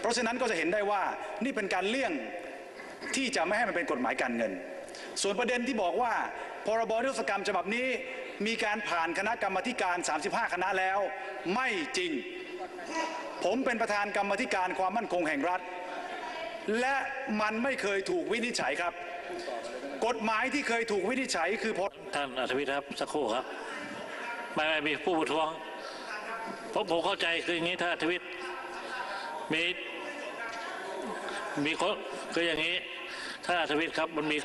เพราะฉะนั้นก็จะเห็นได้ว่านี่เป็นการเลี่ยงที่จะไม่ให้มันเป็นกฎหมายการเงิน ส่วนประเด็นที่บอกว่าพรบนิรโทษกรรมฉบับนี้ มีการผ่านคณะกรรมธิการ 35 คณะแล้ว ไม่จริง ผมเป็นประธานกรรมธิการความมั่นคงแห่งรัฐ และมันไม่เคยถูกวินิจฉัยครับ กฎหมายที่เคยถูกวินิจฉัยคือพรท่านอัธวิทย์ครับสักครู่ครับไม่ไม่มีผู้ประท้วงผมผมเข้าใจคืออย่างนี้ท่านอัธวิทย์มี มีคนคืออย่างนี้ท่านอัธวิทย์ครับมันมี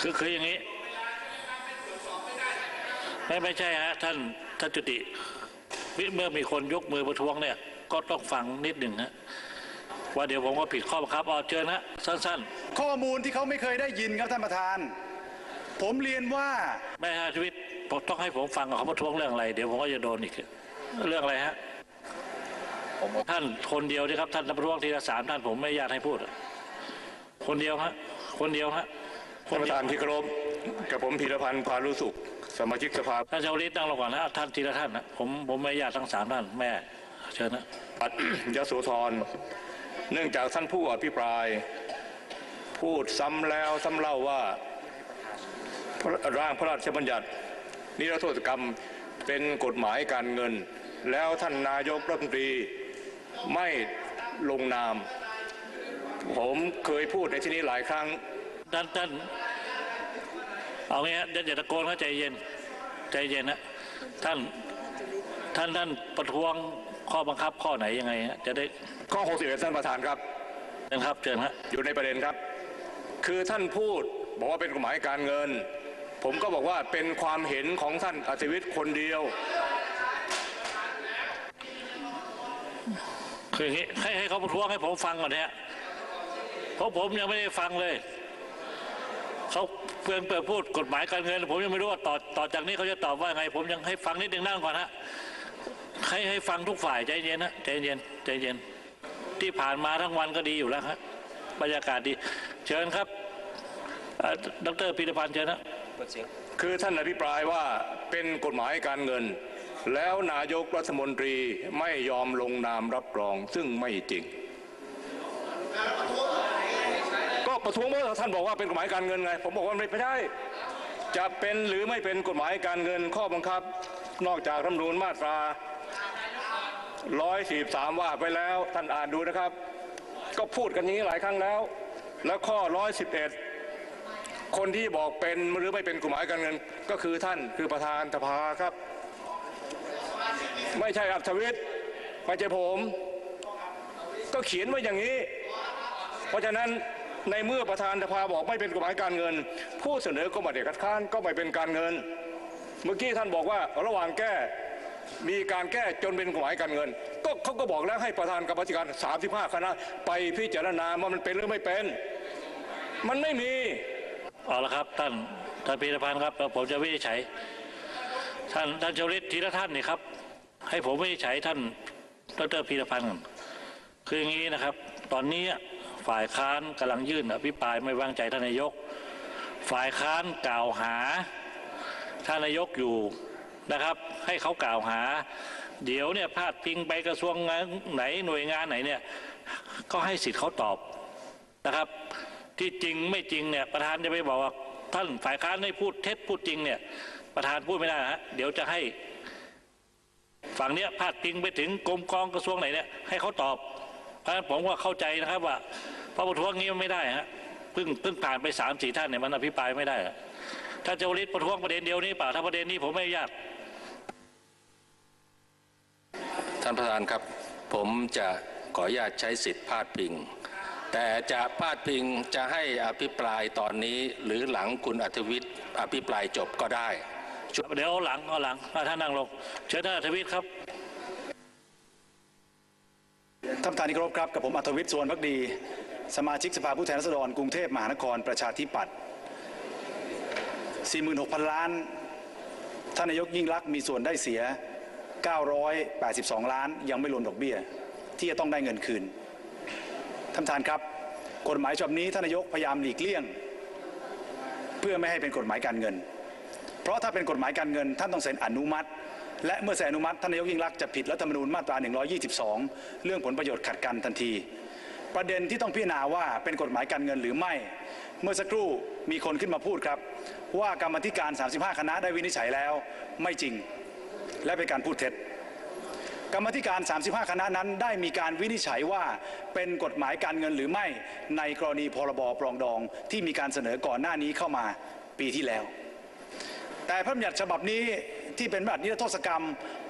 คือคืออย่างนี้ ไม่ไม่ใช่ฮะท่านท่านจุติเมื่อมีคนยกมือประท้วงเนี่ย ก็ต้องฟังนิดหนึ่งฮะว่าเดี๋ยวผมก็ผิดข้อบังคับเอาเชิญฮะสั้นข้อมูลที่เขาไม่เคยได้ยินครับท่านประธาน ผมเรียนว่าๆไม่ฮะชีวิตผม ต้องให้ผมฟังเขาประท้วงเรื่องอะไร เดี๋ยวผมก็จะโดนอีก เรื่องอะไรฮะท่านคนเดียวนี่ครับท่านประท้วงทีละสามท่านผมไม่อยากให้พูด คนเดียวฮะคนเดียวฮะคท่านนปเดีระยวธานที่เคารพกับผมพีรพันธ์พารุสุขสมาชิกสภาท่านชาวลิตนั่งลงก่อนนะท่านทีละท่านนะผมผมไม่อยากทั้งสามท่านแม่เชิญนะปัดยโสธรเนื่องจากท่านผู้อภิปราย พูดซ้ำแล้วซ้ำเล่าว่าพระร่างพระราชบัญญัติ นิรโทษกรรมเป็นกฎหมายการเงิน แล้วท่านนายกรัฐมนตรีไม่ลงนาม ผมเคยพูดในที่นี้หลายครั้งท่านท่านเอางี้ฮะเดี๋ยวอย่าตะโกนนะใจเย็นใจเย็นนะท่านท่านท่านประท้วงข้อบังคับข้อไหนยังไงฮะจะได้ข้อ61ท่านประธานครับเชิญครับเชิญฮะอยู่ในประเด็นครับ คือท่านพูดบอกว่าเป็นกฎหมายการเงิน ผมก็บอกว่าเป็นความเห็นของท่านอัศวิทย์คนเดียว คืออย่างนี้ให้ให้เขาประท้วงให้ผมฟังก่อนเนี่ยเพราะผมยังไม่ได้ฟังเลยเขาเพื่อนเปิดพูดกฎหมายการเงิน ผมยังไม่รู้ว่าต่อต่อจากนี้เขาจะตอบว่าไง ผมยังให้ฟังนิดนึงนั่งก่อนฮะให้ให้ฟังทุกฝ่ายใจเย็นนะใจเย็นใจเย็น ที่ผ่านมาทั้งวันก็ดีอยู่แล้วครับบรรยากาศดี เชิญครับดรพิรพันธ์เชิญนะ คือท่านอภิปรายว่าเป็นกฎหมายการเงิน แล้วนายกรัฐมนตรีไม่ยอมลงนามรับรองซึ่งไม่จริง ก็ประท้วงเมื่อท่านบอกว่าเป็นกฎหมายการเงินไง ผมบอกว่าไม่ใช่จะเป็นหรือไม่เป็นกฎหมายการเงินข้อบังคับ นอกจากรัฐธรรมนูญมาตรา143 ว่าไปแล้วท่านอ่านดูนะครับ ก็พูดกันอย่างนี้หลายครั้งแล้ว แล้วข้อ 111 คนที่บอกเป็นหรือไม่เป็นกฎหมายการเงินก็คือท่านคือประธานสภาครับ ไม่ใช่อัธวิทย์ไม่ใช่ผม ก็เขียนไว้อย่างนี้ เพราะฉะนั้นในเมื่อประธานสภาบอกไม่เป็นกฎหมายการเงิน ผู้เสนอก็ไม่ได้คัดค้านก็ไม่เป็นการเงิน เมื่อกี้ท่านบอกว่าระหว่างแก้มีการแก้จนเป็นกฎหมายการเงิน ก็เขาก็บอกแล้วให้ประธานกรรมธิการ 35 คณะ ไปพิจารณาว่ามันเป็นหรือไม่เป็น มันไม่มี เอาละครับท่านท่านพิรพันธ์ครับแล้วผมจะวินิจฉัย ท่านท่านชวลิตทีละท่านนี่ครับ ให้ผมวินิจฉัยท่านดรพีรพันธ์ก่อนคืออย่างนี้นะครับ ตอนนี้ฝ่ายค้านกำลังยื่นอภิปรายไม่วางใจท่านนายก ฝ่ายค้านกล่าวหาท่านนายกอยู่นะครับ ให้เขากล่าวหา เดี๋ยวเนี่ยพาดพิงไปกระทรวงไหนหน่วยงานไหนเนี่ยก็ให้สิทธิ์เขาตอบนะครับ ที่จริงไม่จริงเนี่ยประธานจะไปบอกว่าท่านฝ่ายค้านให้พูดเท็จพูดจริงเนี่ยประธานพูดไม่ได้นะฮะเดี๋ยวจะให้ฝั่งเนี้ยพาดพิงไปถึงกรมกองกระทรวงไหนเนี่ยให้เขาตอบ เพราะฉะนั้นผมว่าเข้าใจนะครับว่าพระประท้วงงี้ไม่ได้ฮะเพิ่งเพิ่งผ่านไปสามสี่ท่านเนี่ยมันอภิปรายไม่ได้ถ้าจะวริตประท้วงประเด็นเดียวนี้เปล่าถ้าประเด็นนี้ผมไม่ยากท่านประธานครับ ผมจะขออนุญาตใช้สิทธิ์พาดพิง แต่จะพาดพิงจะให้อภิปรายตอนนี้หรือหลังคุณอัธวิทย์อภิปรายจบก็ได้ เดี๋ยวเอาหลังเอาหลังอะท่านนั่งลงเชิญท่านอัธวิทย์ครับท่านประธานที่เคารพครับกับผมอัธวิทย์สวนพักดี สมาชิกสภาผู้แทนราษฎรกรุงเทพมหานครประชาธิปัตย์46,000 ล้าน ท่านนายกยิ่งรักษณ์มีส่วนได้เสีย 982 ล้านยังไม่รวมดอกเบี้ย ที่จะต้องได้เงินคืน ท่านประธานครับ กฎหมายฉบับนี้ท่านนายกพยายามหลีกเลี่ยง เพื่อไม่ให้เป็นกฎหมายการเงิน เพราะถ้าเป็นกฎหมายการเงิน ท่านต้องเซ็นอนุมัติ และเมื่อเซ็นอนุมัติท่านนายกยิ่งรักษณ์จะผิดรัฐธรรมนูญมาตรา 122 เรื่องผลประโยชน์ขัดกันทันที ประเด็นที่ต้องพิจารณาว่าเป็นกฎหมายการเงินหรือไม่ เมื่อสักครู่มีคนขึ้นมาพูดครับ ว่ากรรมธิการ 35 คณะได้วินิจฉัยแล้วไม่จริง และเป็นการพูดเท็จ กรรมธิการ 35 คณะนั้นได้มีการวินิจฉัยว่าเป็นกฎหมายการเงินหรือไม่ในกรณีพรบปรองดองที่มีการเสนอก่อนหน้านี้เข้ามาปีที่แล้ว แต่พระบัญญัติฉบับนี้ที่เป็นบัตรนิรโทษกรรม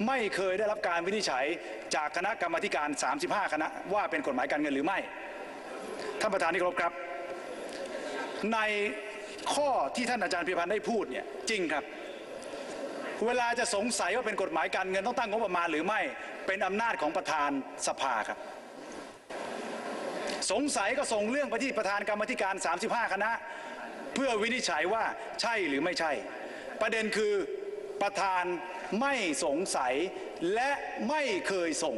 ไม่เคยได้รับการวินิจฉัยจากคณะกรรมาธิการ 35 คณะว่าเป็นกฎหมายการเงินหรือไม่ ท่านประธานที่เคารพครับ ในข้อที่ท่านอาจารย์พิพันธ์ได้พูดเนี่ยจริงครับ เวลาจะสงสัยว่าเป็นกฎหมายการเงินต้องตั้งงบประมาณหรือไม่เป็นอำนาจของประธานสภาครับ สงสัยก็ส่งเรื่องไปที่ประธานกรรมธิการ 35 คณะ เพื่อวินิจฉัยว่าใช่หรือไม่ใช่ ประเด็นคือประธานไม่สงสัยและไม่เคยส่ง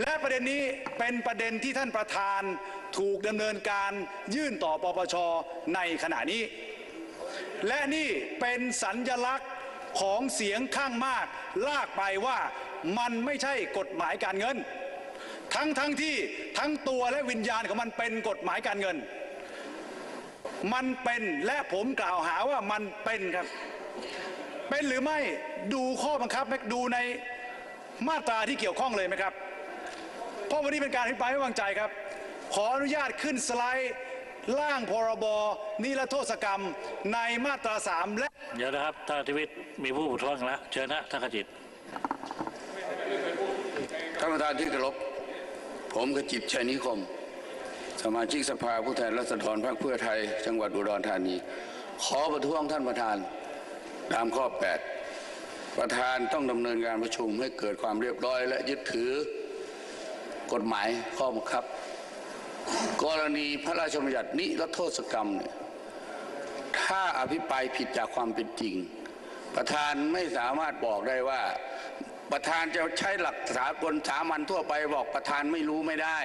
และประเด็นนี้เป็นประเด็นที่ท่านประธานถูกดำเนินการยื่นต่อปปชในขณะนี้ และนี่เป็นสัญญลักษณ์ของเสียงข้างมาก ลากไปว่ามันไม่ใช่กฎหมายการเงิน ทั้งทั้งที่ทั้งตัวและวิญญาณของมันเป็นกฎหมายการเงิน มันเป็นและผมกล่าวหาว่ามันเป็นครับ เป็นหรือไม่ดูข้อบังคับดูในมาตราที่เกี่ยวข้องเลยไหมครับ เพราะวันนี้เป็นการอภิปรายไม่วางใจครับ ขออนุญาตขึ้นสไลด์ ร่างพรบนิรโทษกรรมในมาตราสามและเดี๋ยวนะครับท่านอธิวิทย์มีผู้ประท้วงแล้วเชิญนะท่านขจิตท่านประธานที่เคารพผมขจิบชัยนิคม สมาชิกสภาผู้แทนราษฎรพรรคเพื่อไทย จังหวัดอุดรธานี ขอประท้วงท่านประธานตามข้อ 8 ประธานต้องดำเนินการประชุมให้เกิดความเรียบร้อย และยึดถือกฎหมายข้อบังคับ กรณีพระราชบัญญัตินิรโทษกรรมเนี่ยถ้าอภิปรายผิดจากความเป็นจริง ประธานไม่สามารถบอกได้ว่า ประธานจะใช้หลักสากลสามัญทั่วไปบอกประธานไม่รู้ไม่ได้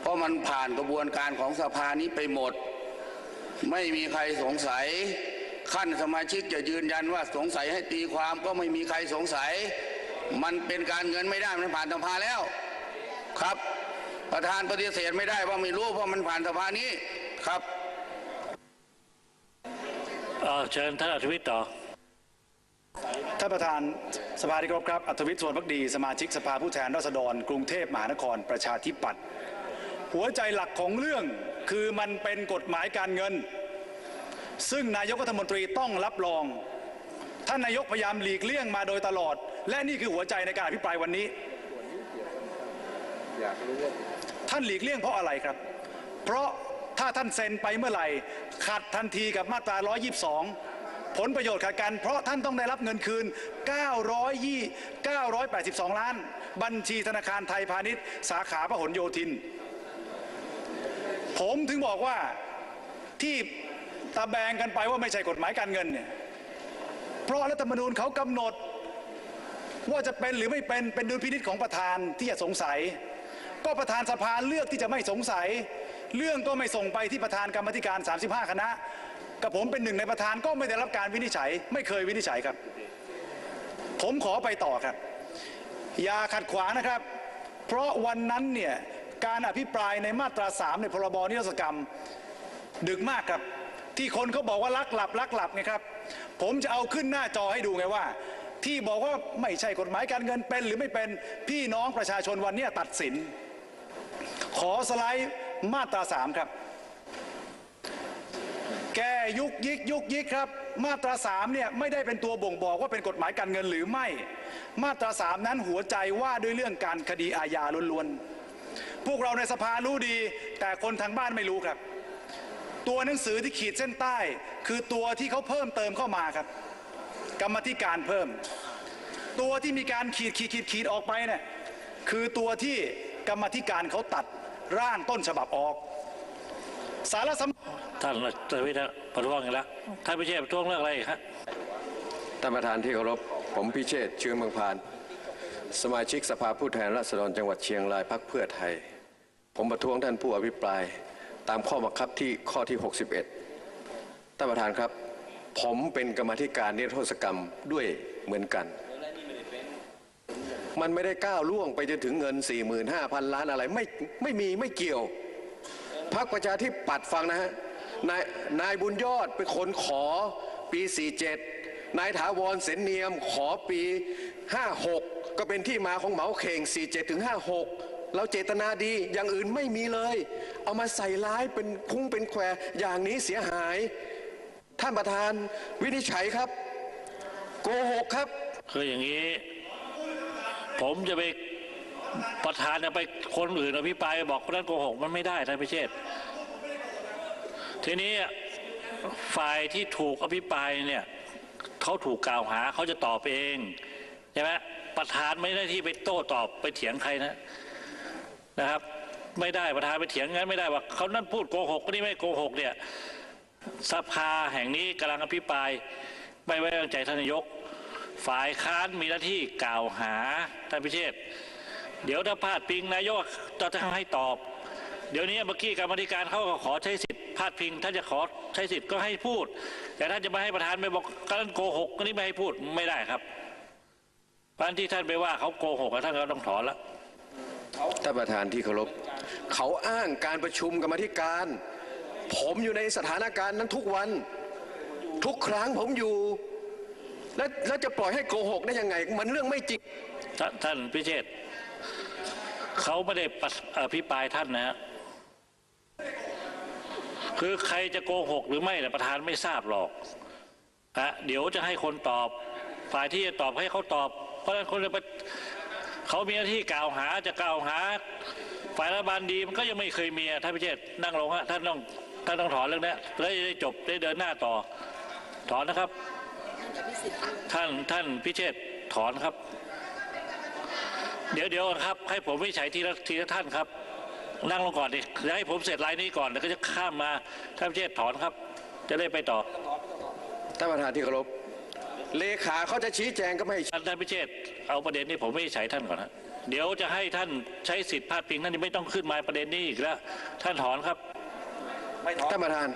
เพราะมันผ่านกระบวนการของสภานี้ไปหมด ไม่มีใครสงสัยขั้นสมาชิกจะยืนยันว่าสงสัยให้ตีความก็ไม่มีใครสงสัย มันเป็นการเงินไม่ได้มันผ่านสภาแล้วครับ ประธานปฏิเสธไม่ได้ว่าไม่รู้เพราะมันผ่านสภานี้ครับเอ่อเชิญท่านอธิวิทย์ต่อท่านประธานสภาที่เคารพครับอัธวิทย์สวนพักดี สมาชิกสภาผู้แทนราษฎร กรุงเทพมหานครประชาธิปัตย์หัวใจหลักของเรื่องคือมันเป็นกฎหมายการเงิน ซึ่งนายกรัฐมนตรีต้องรับรอง ท่านนายกพยายามหลีกเลี่ยงมาโดยตลอด และนี่คือหัวใจในการอภิปรายวันนี้ ท่านหลีกเลี่ยงเพราะอะไรครับ เพราะถ้าท่านเซ็นไปเมื่อไหร่ขัดทันทีกับมาตรา 122 ผลประโยชน์ขัดกัน เพราะท่านต้องได้รับเงินคืน920 982 ล้าน บัญชีธนาคารไทยพาณิชย์ สาขาพหลโยธิน ผมถึงบอกว่าที่ตะแบงกันไปว่าไม่ใช่กฎหมายการเงินเนี่ยเพราะรัฐธรรมนูญเขากำหนด ว่าจะเป็นหรือไม่เป็นเป็นดุลพินิจของประธานที่จะสงสัย ก็ประธานสภาเลือกที่จะไม่สงสัย เรื่องก็ไม่ส่งไปที่ประธานกรรมธิการ 35 คณะ กับผมเป็นหนึ่งในประธานก็ไม่ได้รับการวินิจฉัย ไม่เคยวินิจฉัยครับ ผมขอไปต่อครับ อย่าขัดขวางนะครับ เพราะวันนั้นเนี่ยการอภิปรายในมาตรา 3 ในพรบนิรโทษกรรม ดึกมากครับ ที่คนเขาบอกว่าลักหลับลักหลับไงครับ ผมจะเอาขึ้นหน้าจอให้ดูไงว่า ที่บอกว่าไม่ใช่กฎหมายการเงินเป็นหรือไม่เป็นพี่น้องประชาชนวันนี้ตัดสิน ขอสไลด์มาตราสามครับ แก้ยุกยิกยุกยิกครับ มาตราสามเนี่ยไม่ได้เป็นตัวบ่งบอกว่าเป็นกฎหมายการเงินหรือไม่ มาตราสามนั้นหัวใจว่าด้วยเรื่องการคดีอาญาล้วนๆ พวกเราในสภารู้ดี แต่คนทางบ้านไม่รู้ครับ ตัวหนังสือที่ขีดเส้นใต้ คือตัวที่เขาเพิ่มเติมเข้ามาครับ กรรมธิการเพิ่ม ตัวที่มีการขีดขีดขีดขีดออกไปเนี่ยคือตัวที่กรรมธิการเขาตัด ร่างต้นฉบับออก สาระสำท่านอธิวิทย์ประท้วงอีกแล้วท่านพิเชษฐ์ประท้วงเรื่องอะไรอีกฮะท่านประธานที่เคารพผมพิเชษฐ์เชื้อเมืองพาน สมาชิกสภาผู้แทนราษฎรจังหวัดเชียงรายพักเพื่อไทย ผมประท้วงท่านผู้อภิปรายตามข้อบังคับที่ข้อที่ 61ท่านประธานครับ ผมเป็นกรรมาธิการนิรโทษกรรมด้วยเหมือนกัน มันไม่ได้ก้าวล่วงไปจนถึงเงิน 45,000 ล้านอะไร ไม่ไม่มีไม่เกี่ยวพักประชาธิปัตย์ฟังนะฮะนายนายบุญยอดเป็นคนขอปี 47 นายถาวรเสนเนียมขอปี 56 ก็เป็นที่มาของเหมาเข่ง 47 ถึง 56 เราเจตนาดีอย่างอื่นไม่มีเลย เอามาใส่ร้ายเป็นคุ้งเป็นแควอย่างนี้เสียหาย ท่านประธานวินิจฉัยครับ โกหกครับ คืออย่างนี้ ผมจะไปประธานจะไปคนอื่นอภิปรายบอกคนนั้นโกหกมันไม่ได้ท่านพิเชษทีนี้ฝ่ายที่ถูกอภิปรายเนี่ยเขาถูกกล่าวหาเขาจะตอบเองใช่ไหมประธานไม่ได้ที่ไปโต้ตอบไปเถียงใครนะนะครับ ไม่ได้ประธานไปเถียงงั้นไม่ได้ว่าเขานั่นพูดโกหกคนนี้ไม่โกหกเนี่ยสภาแห่งนี้กำลังอภิปราย ไม่ไว้วางใจท่านนายก ฝ่ายค้านมีหน้าที่กล่าวหาท่านพิเชษเดี๋ยวถ้าพลาดพิงนายกจะต้องให้ตอบ เดี๋ยวนี้เมื่อกี้กรรมธิการเขาก็ขอใช้สิทธิ์พลาดพิงท่านจะขอใช้สิทธิ์ก็ให้พูด แต่ท่านจะไม่ให้ประธานไปบอกกันโกหกนี่ไม่ให้พูดไม่ได้ครับเพราะฉะนั้นที่ท่านไปว่าเขาโกหกท่านก็ต้องถอนละท่านประธานที่เคารพเขาอ้างการประชุมกรรมธิการ ผมอยู่ในสถานการณ์นั้นทุกวัน ทุกครั้งผมอยู่ แล้วแล้วจะปล่อยให้โกหกได้ยังไง มันเรื่องไม่จริง ท่านท่านพิเชษฐ์เขาไม่ได้ปะอภิปรายท่านนะฮะคือใครจะโกหกหรือไม่เนี่ประธานไม่ทราบหรอกนะเดี๋ยวจะให้คนตอบ ฝ่ายที่จะตอบให้เขาตอบ เพราะฉะนั้นคนจะไปเขามีหน้าที่กล่าวหาจะกล่าวหา ฝ่ายรัฐบาลดีมันก็ยังไม่เคยมีอะท่านพิเชษฐ์นั่งลงฮะท่านต้องท่านต้องถอนเรื่องนี้แล้วจะได้จบได้เดินหน้าต่อ ถอนนะครับ ท่านท่านพิเชษฐ์ถอนครับ เดี๋ยวเดี๋ยวครับ ให้ผมวินิจฉัยทีละทีละท่านครับ นั่งลงก่อนดิจะให้ผมเสร็จรายนี้ก่อนแล้วก็จะข้ามมาท่านพิเชษฐ์ถอนครับ จะได้ไปต่อท่านประธานที่เคารพเลขาเขาจะชี้แจงก็ไม่ให้ท่านท่านพิเชษฐ์เอาประเด็นนี้ผมวินิจฉัยท่านก่อนนะเดี๋ยวจะให้ท่านใช้สิทธิ์พาดพิงท่านไม่ต้องขึ้นมาประเด็นนี้อีกแล้วท่านถอนครับท่านประธาน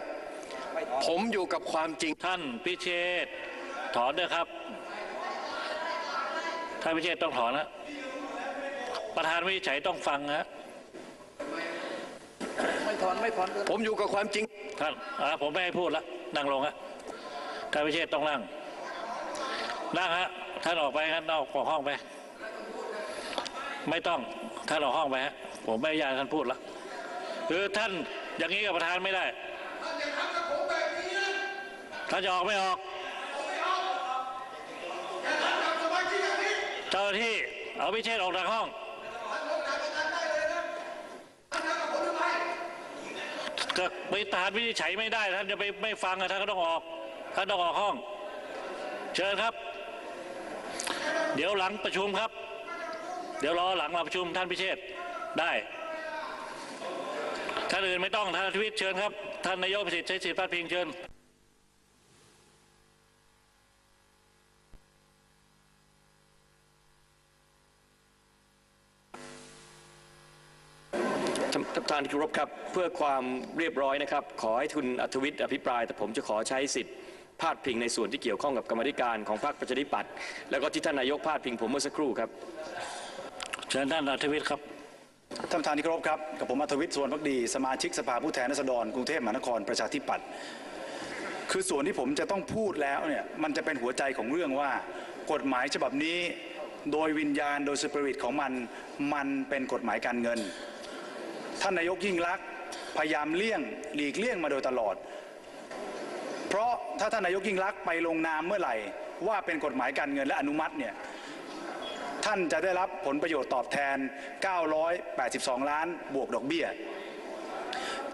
ผมอยู่กับความจริงท่านพิเชษฐ์ ถอนด้วยครับท่านพิเชษฐ์ต้องถอนนะประธานวินิจฉัยต้องฟังนะผมอยู่กับความจริงท่านอ่าผมไม่ให้พูดละนั่งลงฮะท่านพิเชษต้องนั่งนั่งฮะท่านออกไปฮะนอกห้องไป ไม่ต้องท่านออกห้องไปฮะผมไม่อนุญาตให้ท่านพูดละคือท่านอย่างนี้กับประธานไม่ได้ท่านจะออกไม่ออก เจ้าหน้าที่ เอาพิเชษออกจากห้อง ก็ไปทานวินิจฉัยไม่ได้ท่านจะไปไม่ฟังท่านก็ต้องออกท่านต้องออกห้อง เชิญครับ เดี๋ยวหลังประชุมครับ เดี๋ยวรอหลังมาประชุมท่านพิเชษได้ท่านอื่นไม่ต้องท่านทวิตเชิญครับ ท่านนายกประสิทธิ์ใช้สิทธิพาดพิงเชิญานท่านประธานที่เคารพครับ เพื่อความเรียบร้อยนะครับ ขอให้คุณอัธวิทย์อภิปราย แต่ผมจะขอใช้สิทธิ์พาดพิงในส่วนที่เกี่ยวข้องกับกรรมาธิการของพรรคประชาธิปัตย์แล้วก็ที่ท่านนายกพาดพิงผมเมื่อสักครู่ครับเชิญท่านอัธวิทย์ครับท่านประธานที่เคารพครับกับผมอัธวิทย์สวนพักดีสมาชิกสภาผู้แทนราษฎรกรุงเทพมหานครประชาธิปัตย์คือส่วนที่ผมจะต้องพูดแล้วเนี่ยมันจะเป็นหัวใจของเรื่องว่ากฎหมายฉบับนี้ โดยวิญญาณโดยสปิริตของมันมันเป็นกฎหมายการเงิน ท่านนายกยิ่งลักษณ์พยายามเลี่ยงหลีกเลี่ยงมาโดยตลอด เพราะถ้าท่านนายกยิ่งลักษณ์ไปลงนามเมื่อไหร่ ว่าเป็นกฎหมายการเงินและอนุมัติเนี่ยท่านจะได้รับผลประโยชน์ตอบแทน 982 ล้านบวกดอกเบี้ย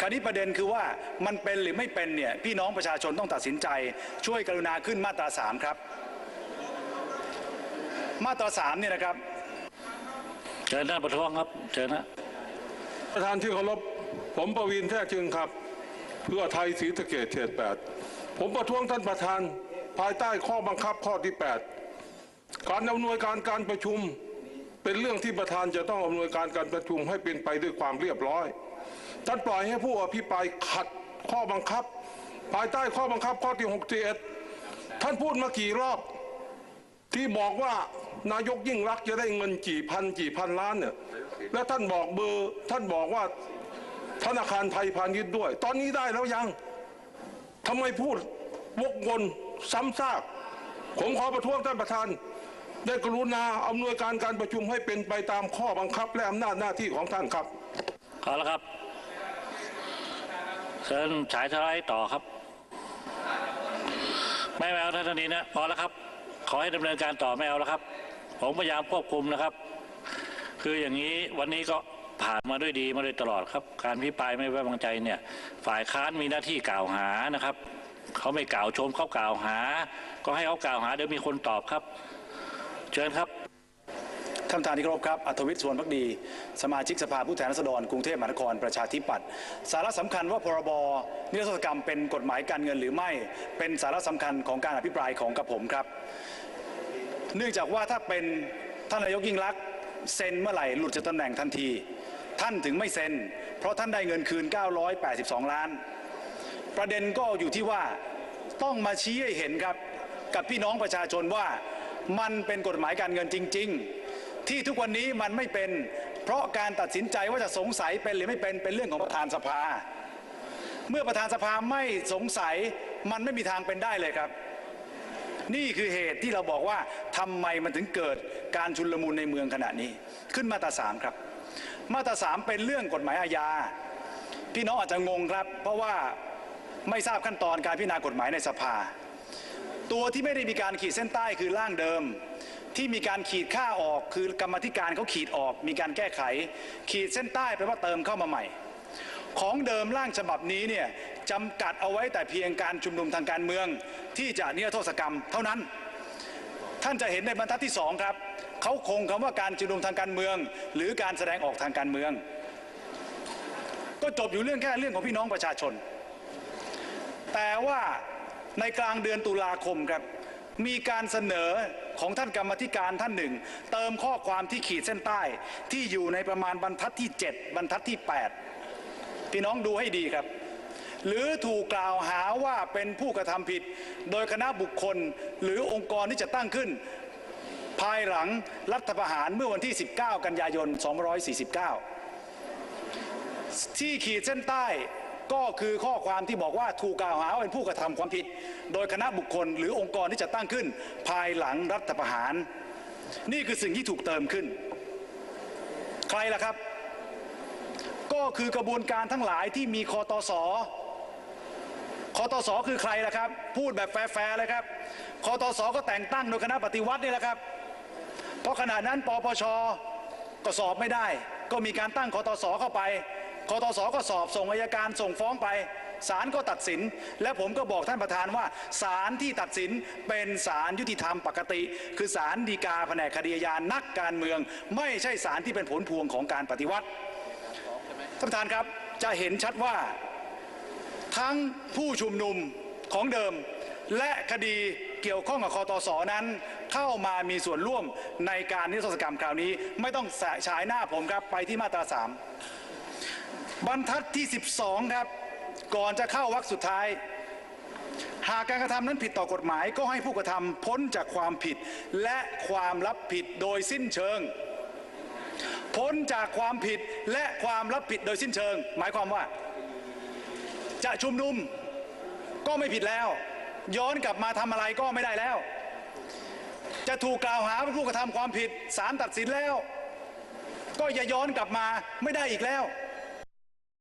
คราวนี้ประเด็นคือว่ามันเป็นหรือไม่เป็นเนี่ยพี่น้องประชาชนต้องตัดสินใจ ช่วยกรุณาขึ้นมาตรา 3 ครับ มาตรา3เนี่ยนะครับเชิญท่านประท้วงครับเชิญนะ ประธานที่เคารพผมประวินแท้จึงครับ เพื่อไทยศรีสะเกดเขตแปดผมประท้วงท่านประธานภายใต้ข้อบังคับข้อที่ 8 การอำนวยการการประชุม เป็นเรื่องที่ประธานจะต้องอำนวยการการประชุมให้เป็นไปด้วยความเรียบร้อยท่านปล่อยให้ผู้อภิปรายขัดข้อบังคับ ภายใต้ข้อบังคับข้อที่61ท่านพูดมากี่รอบ ที่บอกว่านายกยิ่งรักจะได้เงินกี่พันกี่พันล้านเนี่ย แล้วท่านบอกเบอร์ท่านบอกว่าธนาคารไทยพาณิชย์ด้วย ตอนนี้ได้แล้วยังทำไมพูดวกวนซ้ำซากผมขอประท้วงท่านประธาน ได้กรุณาอำนวยการการประชุมให้เป็นไปตามข้อบังคับและอำนาจหน้าที่ของท่านครับเอาละครับเชิญฉายสไลด์ต่อครับ ไม่เอาท่านนี้นะพอแล้วครับ ขอให้ดำเนินการต่อไม่เอาแล้วครับ ผมพยายามควบคุมนะครับ คืออย่างนี้วันนี้ก็ผ่านมาด้วยดีมาโดยตลอดครับ การพิปรายไม่ไว้วางใจเนี่ย ฝ่ายค้านมีหน้าที่กล่าวหานะครับเขาไม่กล่าวชมเขากล่าวหา ก็ให้เขากล่าวหาเดี๋ยวมีคนตอบครับ เชิญครับท่านประธานที่เคารพครับ อัธวิทย์สวนพักดี สมาชิกสภาผู้แทนราษฎรกรุงเทพมหานครประชาธิปัตย์ สาระสำคัญว่าพรบ นิรโทษกรรมเป็นกฎหมายการเงินหรือไม่ เป็นสาระสำคัญของการอภิปรายของกับผมครับ เนื่องจากว่าถ้าเป็นท่านนายกยิ่งรักษณ เซ็นเมื่อไหร่หลุดจากตำแหน่งทันที ท่านถึงไม่เซ็น เพราะท่านได้เงินคืน 982 ล้าน ประเด็นก็อยู่ที่ว่าต้องมาชี้ให้เห็นครับกับพี่น้องประชาชนว่ามันเป็นกฎหมายการเงินจริง ๆ ที่ทุกวันนี้มันไม่เป็น เพราะการตัดสินใจว่าจะสงสัยเป็นหรือไม่เป็นเป็นเรื่องของประธานสภา เมื่อประธานสภาไม่สงสัยมันไม่มีทางเป็นได้เลยครับ นี่คือเหตุที่เราบอกว่าทำไมมันถึงเกิดการชุลมุนในเมืองขณะนี้ ขึ้นมาตราสามครับ มาตราสามเป็นเรื่องกฎหมายอาญาพี่น้องอาจจะงงครับ เพราะว่าไม่ทราบขั้นตอนการพิจารณากฎหมายในสภา ตัวที่ไม่ได้มีการขีดเส้นใต้คือร่างเดิม ที่มีการขีดค่าออกคือกรรมธิการเขาขีดออก มีการแก้ไข ขีดเส้นใต้แปลว่าเติมเข้ามาใหม่ ของเดิมร่างฉบับนี้เนี่ยจำกัดเอาไว้แต่เพียงการชุมนุมทางการเมือง ที่จะนิรโทษกรรมเท่านั้น ท่านจะเห็นในบรรทัดที่สองครับเขาคงคำว่าการชุมนุมทางการเมือง หรือการแสดงออกทางการเมือง ก็จบอยู่เรื่องแค่เรื่องของพี่น้องประชาชน แต่ว่าในกลางเดือนตุลาคมครับมีการเสนอของท่านกรรมธิการท่านหนึ่ง เติมข้อความที่ขีดเส้นใต้ที่อยู่ในประมาณบรรทัดที่ 7 บรรทัดที่ 8 พี่น้องดูให้ดีครับ หรือถูกกล่าวหาว่าเป็นผู้กระทำผิด โดยคณะบุคคลหรือองค์กรที่จะตั้งขึ้น ภายหลังรัฐประหารเมื่อวันที่ 19 กันยายน 249 ที่ขีดเส้นใต้ก็คือข้อความที่บอกว่าถูกกล่าวหาว่าเป็นผู้กระทำความผิด โดยคณะบุคคลหรือองค์กรที่จะตั้งขึ้น ภายหลังรัฐประหาร นี่คือสิ่งที่ถูกเติมขึ้น ใครล่ะครับ ก็คือกระบวนการทั้งหลายที่มีคอตสคอตสคือใครล่ะครับ พูดแบบแฟร์ๆเลยครับคอตสก็แต่งตั้งโดยคณะปฏิวัตินี่แหละครับ เพราะขณะนั้นปปชก็สอบไม่ได้ ก็มีการตั้งคอตสเข้าไปคอตสก็สอบส่งอายการส่งฟ้องไปศาลก็ตัดสิน และผมก็บอกท่านประธานว่าศาลที่ตัดสินเป็นศาลยุติธรรมปกติ คือศาลฎีกาแผนกคดีอาญานักการเมือง ไม่ใช่ศาลที่เป็นผลพวงของการปฏิวัติ ท่านประธานครับจะเห็นชัดว่า ทั้งผู้ชุมนุมของเดิม และคดีเกี่ยวข้องกับคอตสนั้น เข้ามามีส่วนร่วมในการนิรโทษกรรมคราวนี้ ไม่ต้องฉายหน้าผมครับไปที่มาตราสามบรรทัดที่ 12 ครับ ก่อนจะเข้าวรรคสุดท้ายหากการกระทำนั้นผิดต่อกฎหมายก็ให้ผู้กระทำพ้นจากความผิด และความรับผิดโดยสิ้นเชิง พ้นจากความผิดและความรับผิดโดยสิ้นเชิง หมายความว่า จะชุมนุมก็ไม่ผิดแล้ว ย้อนกลับมาทำอะไรก็ไม่ได้แล้ว จะถูกกล่าวหาเป็นผู้กระทำความผิดศาลตัดสินแล้ว ก็อย่าย้อนกลับมาไม่ได้อีกแล้ว